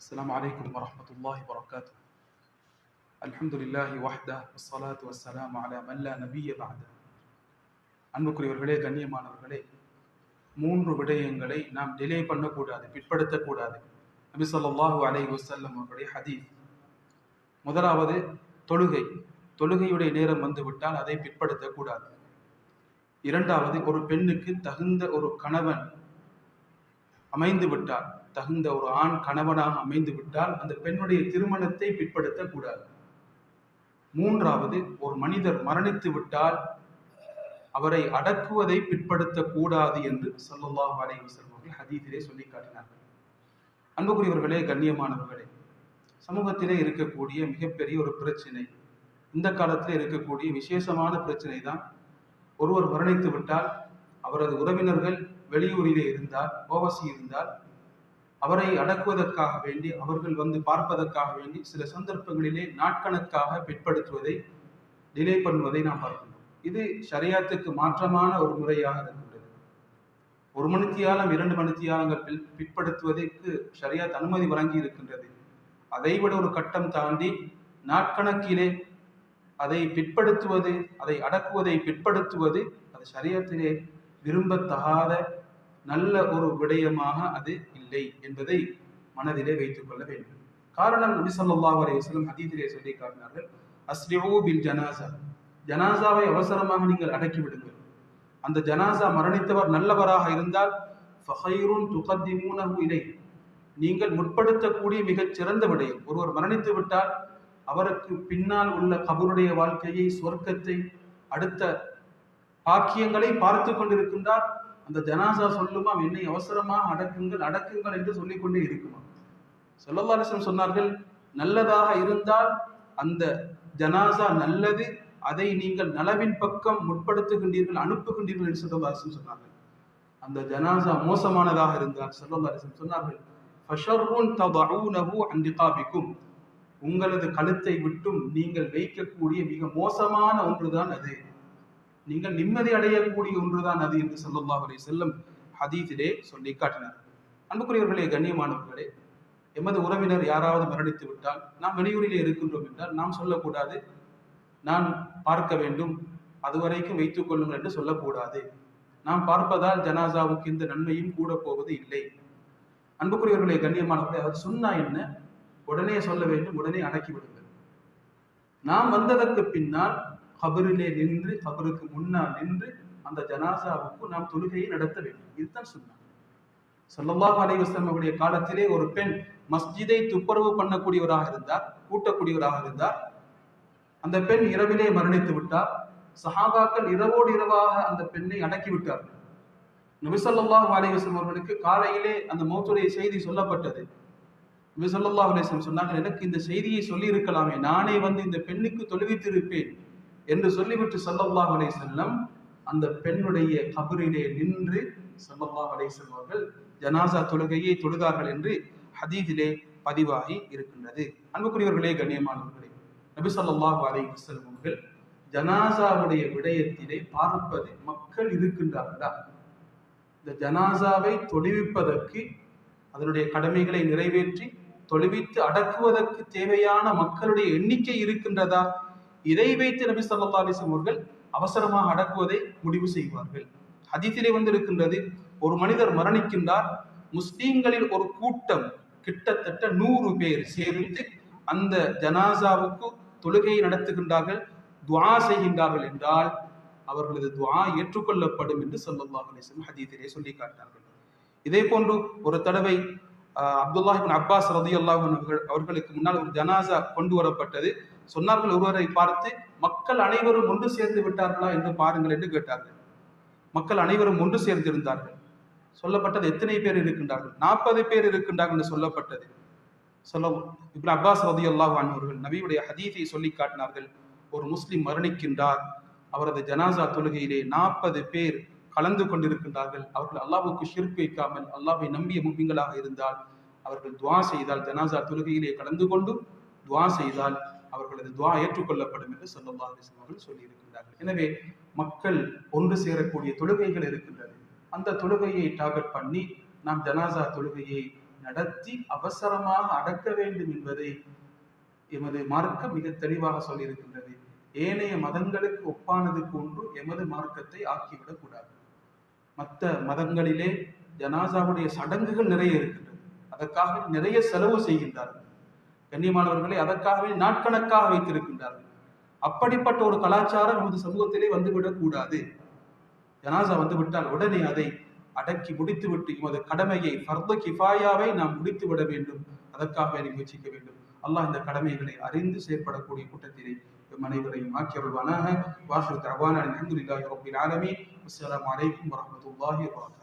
السلام عليكم ورحمة الله وبركاته الحمد لله وحده والصلاة والسلام على من لا نبي بعده அன்புக்குரியவர்களே கண்ணியமானவர்களே மூன்று விடயங்களை நாம் டிலே பண்ணக்கூடாது பிற்படுத்தக்கூடாது நபி ஸல்லல்லாஹு அலைஹி வஸல்லம் அவருடைய ஹதீஸ் முதலாவது தொழுகை தொழுகையுடைய நேரம் வந்துவிட்டால் அதை பிற்படுத்தக்கூடாது இரண்டாவது ஒரு பெண்ணுக்கு தகுந்த ஒரு கணவன் அமைந்து விட்டால் தகுந்த ஒரு ஆண் கணவனாக அமைந்து விட்டால் அந்த பெண்ணுடைய திருமணத்தை பிற்படுத்தக்கூடாது மூன்றாவது ஒரு மனிதர் மரணித்து விட்டால் அவரை அடக்குவதை பிற்படுத்தக்கூடாது என்று ஸல்லல்லாஹு அலைஹி வஸல்லம் ஹதீதிலே சொல்லி காட்டினார்கள். அன்புக்குரியவர்களே கண்ணியமானவர்களே சமூகத்திலே இருக்கக்கூடிய மிகப்பெரிய ஒரு பிரச்சனை இந்த காலத்தில் இருக்கக்கூடிய விசேஷமான பிரச்சனை தான் ஒருவர் மரணித்து விட்டால் அவரது உறவினர்கள் வெளியூரிலே இருந்தால் ஓவசி இருந்தால் அவரை அடக்குவதற்காக வேண்டி அவர்கள் வந்து பார்ப்பதற்காக வேண்டி சில சந்தர்ப்பங்களிலே நாட்கணக்காக பிற்படுத்துவதை டிலே பண்ணுவதை நாம் பார்க்கிறோம் இது ஷரியாத்துக்கு மாற்றமான ஒரு முறையாக இருக்கின்றது. ஒரு மணித்தியாலம் இரண்டு மணித்தியாலங்கள் பில் பிற்படுத்துவதற்கு ஷரியாத் அனுமதி வழங்கி இருக்கின்றது. அதைவிட ஒரு கட்டம் தாண்டி நாட்கணக்கிலே அதை பிற்படுத்துவது அதை அடக்குவதை பிற்படுத்துவது அது சரியத்திலே விரும்பத்தகாத நல்ல ஒரு விடயமாக அது இல்லை என்பதை மனதிலே வைத்துக் கொள்ள வேண்டும். காரணம் நபி ஸல்லல்லாஹு அலைஹி வஸல்லம் சொல்லி காட்டினார்கள் அஸ்ரிஉ பில் ஜனாசா ஜனாசாவை அவசரமாக நீங்கள் அடக்கி விடுங்கள். அந்த ஜனாசா மரணித்தவர் நல்லவராக இருந்தால் ஃபஹைருன் துகத்திமூனஹு இலை நீங்கள் முற்படுத்தக்கூடிய மிகச் சிறந்த விடயம் ஒருவர் மரணித்து விட்டால் அவருக்கு பின்னால் உள்ள கபருடைய வாழ்க்கையை சொர்க்கத்தை அடுத்த பாக்கியங்களை பார்த்து கொண்டிருக்கின்றார். அந்த ஜனாசா சொல்லுமா என்னை அவசரமாக அடக்குங்கள் அடக்குங்கள் என்று சொல்லிக்கொண்டே இருக்குமா? சொல்லவாலிசம் சொன்னார்கள் நல்லதாக இருந்தால் அந்த ஜனாசா நல்லது அதை நீங்கள் நலவின் பக்கம் முற்படுத்துகின்றீர்கள் அனுப்புகின்றீர்கள் என்று சொல்லவாலிசம் சொன்னார்கள். அந்த ஜனாசா மோசமானதாக இருந்தால் சொல்லவாலிசம் சொன்னார்கள் உங்களது கழுத்தை விட்டும் நீங்கள் வைக்கக்கூடிய மிக மோசமான ஒன்றுதான் அது. நீங்கள் நிம்மதி அடையக்கூடிய ஒன்றுதான் அது என்று சொல்லல்லாஹ் அவரை செல்லும் ஹதீதிலே சொல்லி காட்டினார். அன்புக்குரியவர்களே கண்ணியமானவர்களே எமது உறவினர் யாராவது மரணித்து விட்டால் நாம் வெளியூரிலே இருக்கின்றோம் என்றால் நாம் சொல்லக்கூடாது. நான் பார்க்க வேண்டும் அதுவரைக்கும் வைத்துக் கொள்ளுங்கள் என்று சொல்லக்கூடாது. நாம் பார்ப்பதால் ஜனாசாவுக்கு இந்த நன்மையும் கூட போவது இல்லை. அன்புக்குரியவர்களே கண்ணியமானவர்களே அவர் சொன்னா என்ன? உடனே சொல்ல வேண்டும் உடனே அடக்கி விடுங்கள். நாம் வந்ததற்கு பின்னால் கபரிலே நின்று கபருக்கு முன்னால் நின்று அந்த ஜனாசாவுக்கு நாம் தொழுகையை நடத்த வேண்டும். இதுதான் சொன்னார் சொல்லல்லாஹு அலைஹி அவருடைய காலத்திலே ஒரு பெண் மஸ்ஜிதை துப்புரவு பண்ணக்கூடியவராக இருந்தார் கூட்டக்கூடியவராக இருந்தார். அந்த பெண் இரவிலே மரணித்து விட்டார். சஹாபாக்கள் இரவோடு இரவாக அந்த பெண்ணை அடக்கி விட்டார்கள் நபிசல்லாஹ் அலைஹி அவர்களுக்கு காலையிலே அந்த மௌத்துடைய செய்தி சொல்லப்பட்டது. நபிசல்லாஹ் ஸல்லல்லாஹு சொன்னாங்க சொன்னார்கள் எனக்கு இந்த செய்தியை சொல்லி இருக்கலாமே நானே வந்து இந்த பெண்ணுக்கு தொழுவித்திருப்பேன். என்று சொல்லிவிட்டு ஸல்லல்லாஹு அலை செல்லம் அந்த பெண்ணுடைய கபரிலே நின்று ஸல்லல்லாஹு அலை செல்வார்கள் ஜனாசா தொழுகையை தொழுதார்கள் என்று ஹதீதிலே பதிவாகி இருக்கின்றது. அன்புக்குரியவர்களே கண்ணியமானவர்களே நபி ஸல்லல்லாஹு அலை வஸல்லம் ஜனாசாவுடைய விடயத்திலே பார்ப்பது மக்கள் இருக்கின்றார்களா? இந்த ஜனாசாவை தொழுவிப்பதற்கு அதனுடைய கடமைகளை நிறைவேற்றி தொழுவித்து அடக்குவதற்கு தேவையான மக்களுடைய எண்ணிக்கை இருக்கின்றதா? இதை வைத்து நபி சல்லா அலிஸ்லாம் அவர்கள் அவசரமாக அடக்குவதை முடிவு செய்வார்கள். ஹதீஸிலே வந்து இருக்கின்றது ஒரு மனிதர் மரணிக்கின்றார் முஸ்லீம்களில் ஒரு கூட்டம் கிட்டத்தட்ட நூறு பேர் சேர்ந்து அந்த ஜனாசாவுக்கு தொழுகையை நடத்துகின்றார்கள் துவா செய்கின்றார்கள் என்றால் அவர்களது துவா ஏற்றுக்கொள்ளப்படும் என்று ஸல்லல்லாஹு அலைஹி வஸல்லம் சொல்லி காட்டினார்கள். இதே போன்று ஒரு தடவை அப்துல்லாஹிபின் அப்பாஸ் ரதியல்லாஹு அன்ஹு அவர்களுக்கு முன்னால் ஒரு ஜனாசா கொண்டு வரப்பட்டது. சொன்னார்கள் ஒருவரை பார்த்து மக்கள் அனைவரும் ஒன்று சேர்ந்து விட்டார்களா என்று பாருங்கள் என்று கேட்டார்கள். மக்கள் அனைவரும் ஒன்று சேர்ந்திருந்தார்கள். சொல்லப்பட்டது எத்தனை பேர் இருக்கின்றார்கள்? நாற்பது பேர் இருக்கின்றார்கள் என்று சொல்லப்பட்டது. சொல்ல இப்படி அப்பாஸ் ரதி அல்லாஹ் அவர்கள் நபியுடைய ஹதீஸை சொல்லி காட்டினார்கள். ஒரு முஸ்லிம் மரணிக்கின்றார். அவரது ஜனாசா தொழுகையிலே நாற்பது பேர் கலந்து கொண்டிருக்கின்றார்கள். அவர்கள் அல்லாவுக்கு ஷிர்க் வைக்காமல் அல்லாவை நம்பிய முக்மீன்களாக இருந்தால் அவர்கள் துவா செய்தால் ஜனாசா தொழுகையிலே கலந்து கொண்டு துவா செய்தால் அவர்களது துவா ஏற்றுக்கொள்ளப்படும் என்று சொல்லல்லா அலைஹி அவர்கள் சொல்லியிருக்கின்றார்கள். எனவே மக்கள் ஒன்று சேரக்கூடிய தொழுகைகள் இருக்கின்றது. அந்த தொழுகையை டார்கெட் பண்ணி நாம் ஜனாசா தொழுகையை நடத்தி அவசரமாக அடக்க வேண்டும் என்பதை எமது மார்க்கம் மிக தெளிவாக சொல்லியிருக்கின்றது. ஏனைய மதங்களுக்கு ஒப்பானது போன்று எமது மார்க்கத்தை ஆக்கிவிடக் கூடாது. மற்ற மதங்களிலே ஜனாசாவுடைய சடங்குகள் நிறைய இருக்கின்றது. அதற்காக நிறைய செலவு செய்கின்றார்கள். கண்ணியமானவர்களை அதற்காகவே நாட்கணக்காக வைத்திருக்கின்றார்கள். அப்படிப்பட்ட ஒரு கலாச்சாரம் நமது சமூகத்திலே வந்துவிடக்கூடாது. ஜனாசா வந்துவிட்டால் உடனே அதை அடக்கி முடித்துவிட்டு எமது கடமையை ஃபர்த கிஃபாயாவை நாம் முடித்து விட வேண்டும் அதற்காக முயற்சிக்க வேண்டும். அல்லாஹ் இந்த கடமைகளை அறிந்து செயற்படக்கூடிய கூட்டத்திலே அனைவரையும் ஆக்கியருள்வானாக வாசல் தரவான அலமதுல்லாஹி ரபில் ஆலமி அஸ்லாம் வலைக்கம் வரமத்துல்லாஹி வபரகாத்துஹு.